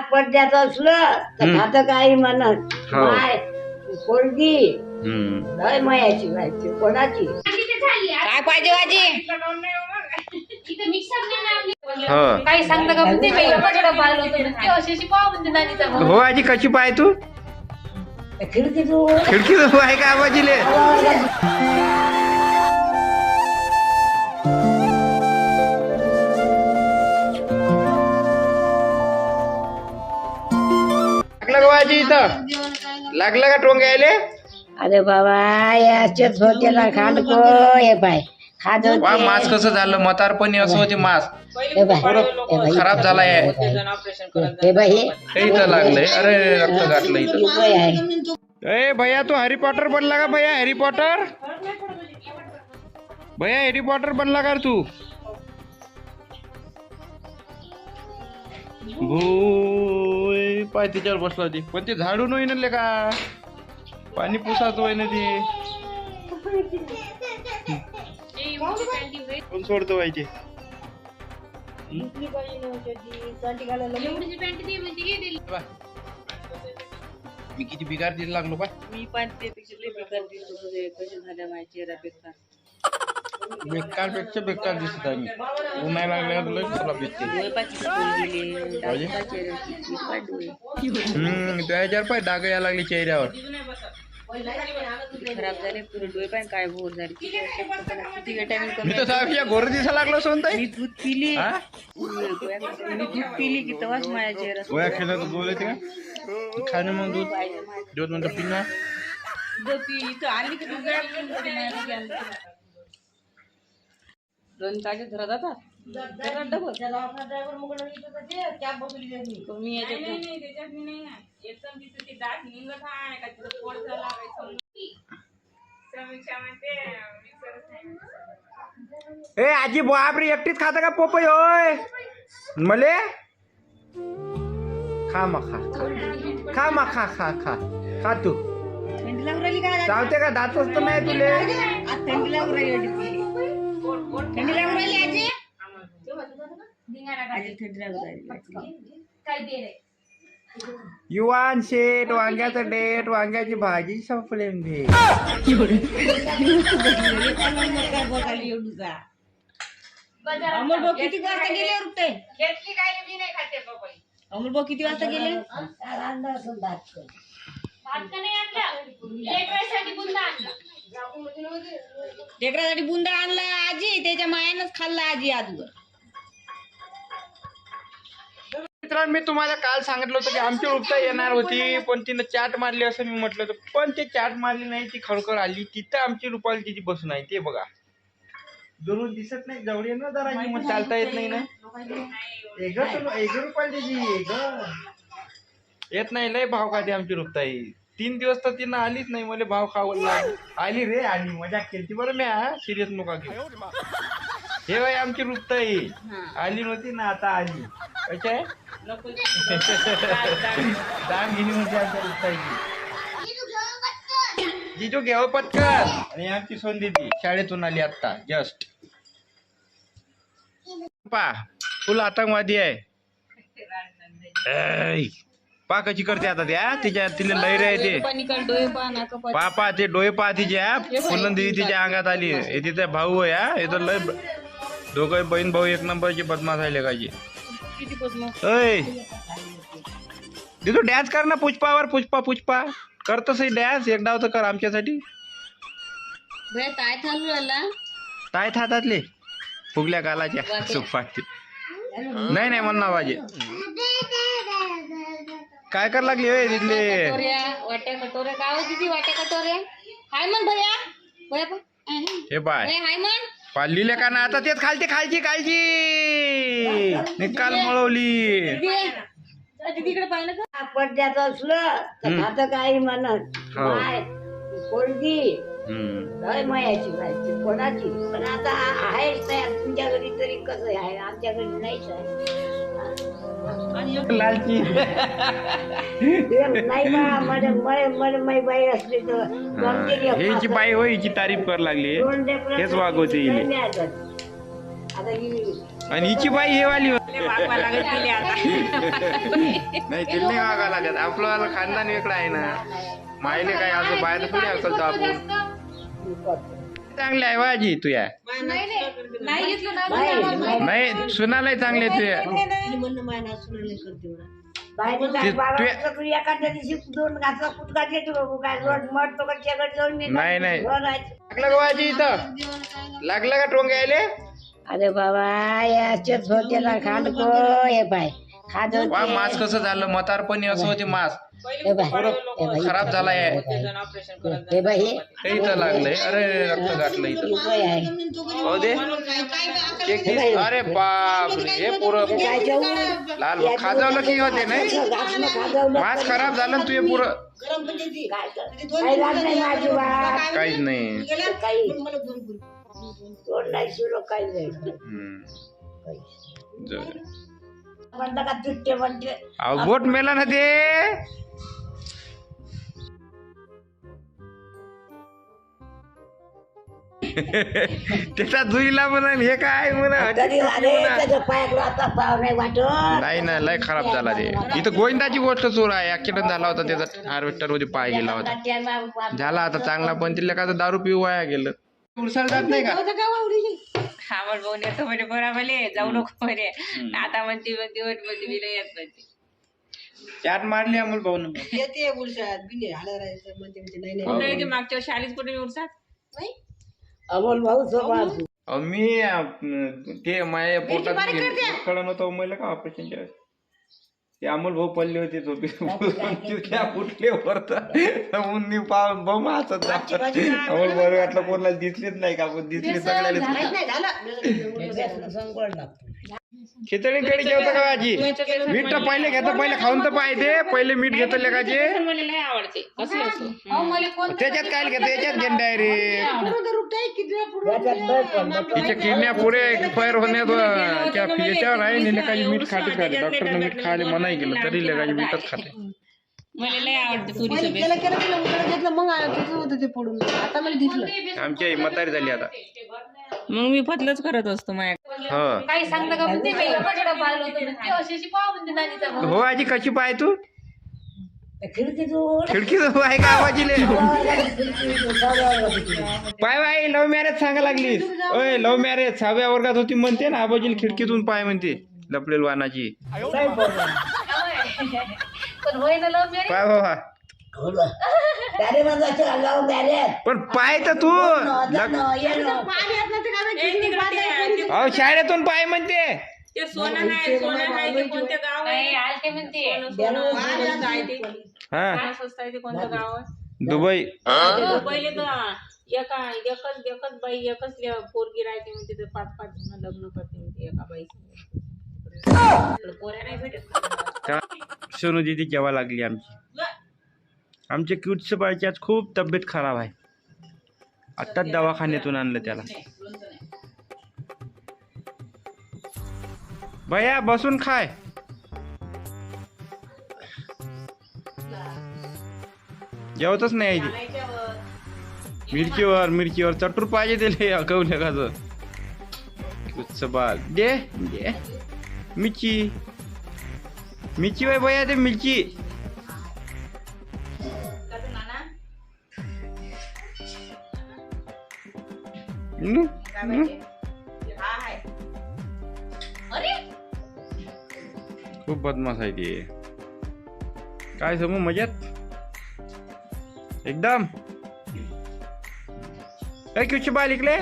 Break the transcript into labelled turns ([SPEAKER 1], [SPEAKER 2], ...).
[SPEAKER 1] पडद्याचं असलं तर
[SPEAKER 2] हम्म.
[SPEAKER 1] खातं काही म्हणत
[SPEAKER 2] हो.
[SPEAKER 1] माय पोरगी.
[SPEAKER 2] हम्म.
[SPEAKER 1] लय मयाची व्हायची कोणाची?
[SPEAKER 3] काय पाहिजे वाजी
[SPEAKER 2] हो.
[SPEAKER 3] काही सांगता का म्हणते मी एवढं पाहिलं होतं म्हणते, अशी अशी पाव म्हणते नानीचा भाऊ.
[SPEAKER 2] हो आजी कशी पाय तू?
[SPEAKER 1] खिडकी तू
[SPEAKER 2] खिडकी आहे का आबाजीले? लागलं का आजी इथं? लागलं का टोंग यायले?
[SPEAKER 1] अरे बाबा याच्याच होतेला खांडको हे बाय
[SPEAKER 2] वा मास कसं झालं? म्हातारपणी असं होते मास.
[SPEAKER 1] हे बाय हे बाय
[SPEAKER 2] खराब झालाय
[SPEAKER 1] हे बाय हे
[SPEAKER 2] हे इथं लागलंय. अरे रक्त गाठलं इथं.
[SPEAKER 1] आहे.
[SPEAKER 2] ए भैया तू हॅरी पॉटर बनला का भैया? Harry Potter? भैया हॅरी पॉटर बनला का रे तू? भोय पाय तिच्यावर बसला होती. पण ते झाडून होईन का पाणी पुसाच होईन ती. कोण सोडतो पाहिजे मी किती बिगार दिला लागलो पाय.
[SPEAKER 3] मी पण त्यापेक्षा लई बिगार दिसत कसे झाल्या माझ्या चेहऱ्यापेक्षा? बेकार
[SPEAKER 2] बेकारपेक्षा बेकार दिसत आहे मी उन्हाळा लागल्यावर लय खराब दिसते
[SPEAKER 3] डोळे पाची फुटून गेले
[SPEAKER 2] पाहिजे?
[SPEAKER 3] डाग चेहऱ्याची चिर पाय डोळे
[SPEAKER 2] हम्म त्या ह्याच्यावर पाय डाग यायला लागले चेहऱ्यावर
[SPEAKER 3] खराब झाले पुरे डोळे पाय काय भोर झाले किती किती विटॅमिन
[SPEAKER 2] मी
[SPEAKER 3] कमी
[SPEAKER 2] तर साहेब गोर दिसा लागलो सोनताई
[SPEAKER 3] मी दूध पिली
[SPEAKER 2] हा
[SPEAKER 3] मी दूध पिली की तेव्हाच माझ्या चेहरा
[SPEAKER 2] गोया खेळत गोले ते खाणं मग दूध दूध म्हणतो पिणार
[SPEAKER 3] दूध पिली तर आली की दूध गायब करून टाकली माझ्या कमी याच्यात
[SPEAKER 2] ए आजी बापरे एकटीच खाता का पोपई होय? मले? खा मग खा खा. खा मग खा खा खा. खा तू.
[SPEAKER 3] थंडी राहिली का?
[SPEAKER 2] चावते का दात वस्त नाही तुले.
[SPEAKER 3] आज थंडी लागू राहिली वाटते. थंडी लागू राहिली आजी? आजी? थंडी लागू राहिली
[SPEAKER 2] युवान शेट वांग्याचं डेट वांग्याची भाजी संपले म्हणजे
[SPEAKER 3] अमोल भाऊ किती वाजता गेले रुपये अमोल भाऊ किती वाजता गेले? लेकरासाठी बुंदा आणला आजी त्याच्या मायानंच खाल्ला आजी आजवर.
[SPEAKER 2] मित्रांनो मी तुम्हाला काल सांगितलं होतं की आमची रुपता येणार होती पण तिनं चाट मारली असं मी म्हटलं होतं. पण ते चाट मारली नाही ती खडखड आली. तिथं आमची रुपाली तिची बसून आहे ते बघा. दुरून दिसत नाही जवळ ये ना जरा मग चालता येत नाही ना. एक एक येत नाही लय भाव खाते आमची रुपताई. तीन दिवस तर तिनं आलीच नाही मला भाव खावं लाग आली रे आली. मजाक केली बरं मी हा? सिरियस नका घेऊ. हे बाई आमची रुपताई. आली नव्हती ना आता आली. कशी आहे? दाम घेणी म्हणजे आमच्या रुपताईची जिजू घ्यावं पटकन. आणि आमची सोन दिदी शाळेतून आली आता जस्ट पा फुल आतंकवादी आहे. ऐ, पा कशी करते आता त्या तिच्या तिला लैर आहे ते.
[SPEAKER 3] पाणी काढ डोळे पहा नाका पहा.
[SPEAKER 2] पा पा ते डोळे पा तिच्या फुलन दिदी तिच्या अंगात आली. हे तिथे भाऊ आहे हा? हे तर लय दोघं बहीण भाऊ एक नंबरची बदमाश आहे
[SPEAKER 3] बदमाश?
[SPEAKER 2] ऐ! दिदू डॅन्स कर ना पुष्पावर. पुष्पा पुष्पा. करतोस डॅन्स एक डाव तर कर आमच्यासाठी.
[SPEAKER 3] भया काय
[SPEAKER 2] हातातले फुगल्या गालाच्या सुपाटी नाही नाही म्हणणार पाहिजे काय कर लागली होय तिथले?
[SPEAKER 3] कटोऱ्या वाट्या कटोऱ्या. काय हो वाट्या कटोऱ्या? हाय मन भया. भया पण.
[SPEAKER 2] हे पाय.
[SPEAKER 3] हाय
[SPEAKER 2] का ना आता तेच खालची खालची खालची. निकाल मळवली.
[SPEAKER 3] तिकडे पाहिलं का?
[SPEAKER 1] असलं तर
[SPEAKER 2] हम्म.
[SPEAKER 1] काही म्हणत.
[SPEAKER 2] हो.
[SPEAKER 1] माय पोरगी.
[SPEAKER 2] हम्म.
[SPEAKER 1] लय मयाची व्हायची कोणाची? पण आता आहेच नाही तुमच्या घरी तरी कसं आहे? आमच्या घरी नाहीच आहे.
[SPEAKER 2] लालची.
[SPEAKER 1] हे नाही बा मला मला मला माई बाई असली तर
[SPEAKER 2] हिची. बाई होय हिची तारीफ कर लागली. हेच वागवते हिने.
[SPEAKER 1] आता ही
[SPEAKER 2] आणि हिची बाई हे वाली नाही तिला नाही मागा लागत आपलं खानदान वेगळं आहे ना. मायले काय असं बाहेर थोडी अकलतो आपण. चांगले आहे वाजी तू या.
[SPEAKER 3] नाही घेतलं ना
[SPEAKER 1] बाई,
[SPEAKER 2] नाही सुनालाय चांगले तू या.
[SPEAKER 1] बाहेर
[SPEAKER 2] ते-
[SPEAKER 1] जात बाबा
[SPEAKER 2] ते-
[SPEAKER 1] असलं तू एखाद्या दिवशी दोन घातला घेतो बाबू? काय रोड जाऊन
[SPEAKER 2] नाही, नाही. लागलं का वाजी इथं? लागलं का टोंग यायले?
[SPEAKER 1] अरे बाबा होते ना खांडको हे बाय खाद
[SPEAKER 2] वा मास कसं झालं? म्हातारपणी असं होते मास
[SPEAKER 1] हे बाय हे बाई
[SPEAKER 2] खराब झालाय
[SPEAKER 1] हे हे.
[SPEAKER 2] हे इथं लागलंय. अरे रक्त गाठलं इथं.
[SPEAKER 1] आहे
[SPEAKER 2] हो. दे. दिस अरे बाप रे हे पुरं
[SPEAKER 1] काय जेवू?
[SPEAKER 2] लाल खाजवलं की होते नाही?
[SPEAKER 1] घासणं खाजवलं.
[SPEAKER 2] मास खराब झालं ना तुझे पुरं.
[SPEAKER 1] काही नाही माझी बाप
[SPEAKER 2] काहीच नाही.
[SPEAKER 1] काही. तोंड नाही शिरो काही नाही.
[SPEAKER 2] हम्म. जाऊ दे.
[SPEAKER 1] म्हणलं का तुट्टे म्हणते
[SPEAKER 2] अहो बोट मेला ना ते. त्याचा जुईला म्हणा हे काय म्हणा
[SPEAKER 1] तरी अरे त्याच्या पायाकडे आता पाव नाही वाटत
[SPEAKER 2] नाही ना लय खराब झाला ते. इथं गोविंदाची गोष्ट चोर आहे. ऍक्सिडेंट झाला होता त्याचा हार्वेस्टरमध्ये पाय गेला होता. झाला आता चांगला पण तिला का दारू पिऊ वाया गेलं. उरसाळ जात नाही का?
[SPEAKER 3] आम्हाला भाऊ नेतो म्हणे बराबले जाऊ नको म्हणे. आता म्हणते म्हणते म्हणते म्हणते मी नाही येत म्हणते.
[SPEAKER 2] चाट मारली अमोल भाऊ
[SPEAKER 4] येते उलशात बिले हालारायचं म्हणते म्हणते नाही नाही.
[SPEAKER 3] कुठे येते मागच्या वर्षी? आलीच कुठे उरसात
[SPEAKER 1] अमोल भाऊ सोबत
[SPEAKER 2] मी अं, ते माझ्या पोटात कळण होतं मला का ऑपरेशनच्या वेळेस. ते अमोल भाऊ पडले होते झोपे त्या फुटले वरत? उन्नी पाहून बम हसत जात अमोल भाऊ वाटलं कोणाला दिसलेच नाही का आपण दिसले सगळ्याला खिचडी कडी जेवतं का आजी? मीठ तर पहिले घेतं पहिले खाऊन तर पाहिजे. पहिले मीठ घेतं लेखाचे
[SPEAKER 3] मला लय आवडते. कसं असो?
[SPEAKER 2] त्याच्यात काय घेतं याच्यात घेऊन डायरेक्ट तिच्या किडन्या पुढे एक्सपायर होण्यात याच्यावर आहे आणि लेखाची मीठ खाते खाते. डॉक्टरने मीठ खायला मनाई केलं तरी लेखाची मीठच खाते.
[SPEAKER 3] मला लय आवडते तुरीचं बेसन.
[SPEAKER 4] त्याला केलं तिला उकडं घेतलं मग आलं तुझं होतं ते पडून आता मला दिसलं
[SPEAKER 2] आमची आई म्हातारी झाली आता.
[SPEAKER 3] मग मी फतलंच करत असतो माझ्या
[SPEAKER 2] हो.
[SPEAKER 5] काही सांगता का म्हणते मी कपडा पाहिलं होतं म्हणते अशी अशी पाव म्हणते नानीचा भाऊ.
[SPEAKER 2] हो आजी कशी पाय तू?
[SPEAKER 1] खिडकीतून
[SPEAKER 2] खिडकीत आहे का आवाजीले. पाय बाय लव्ह मॅरेज सांगा लागलीस. ओय लव्ह मॅरेज. सहाव्या वर्गात होती म्हणते ना आबाजील खिडकीतून पाय म्हणते. लपलेल वानाची.
[SPEAKER 5] पण होय ना लव मॅरेज?
[SPEAKER 2] पाय बाबा. पण पाय तर तू. लग- अहो शाळेतून पाय म्हणते.
[SPEAKER 3] ते सोनं नाही सोनं नाही ते कोणतं गाव आहे?
[SPEAKER 5] नाही आलते म्हणते.
[SPEAKER 3] सोनं आहे ते.
[SPEAKER 2] हा.
[SPEAKER 3] काय स्वस्त आहे ते कोणतं गाव आहे?
[SPEAKER 2] दुबई.
[SPEAKER 3] पहिले तर एका एकच एकच बाई एकच ले- पोरगी राहते म्हणते तर पाच पाच जण लग्न करते म्हणते एका बाई पोऱ्या नाही भेटत.
[SPEAKER 2] का सोनू दिदी जेवा लागली आमची? आमच्या क्यूटच्या बाळची आज खूप तब्येत खराब आहे. आत्ताच दवाखान्यातून आणलं त्याला. भैया बसून खाय. जेवतच नाही मिरचीवर मिरचीवर चटूर पाहिजे दिले एखादं क्यूटचं बाळ दे दे. मिरची. मिरची बाई भैया ते मिरची. खूप बदमाश आहे ते. काय समू मजेत? एकदम. ए क्यूची बाल इकडे.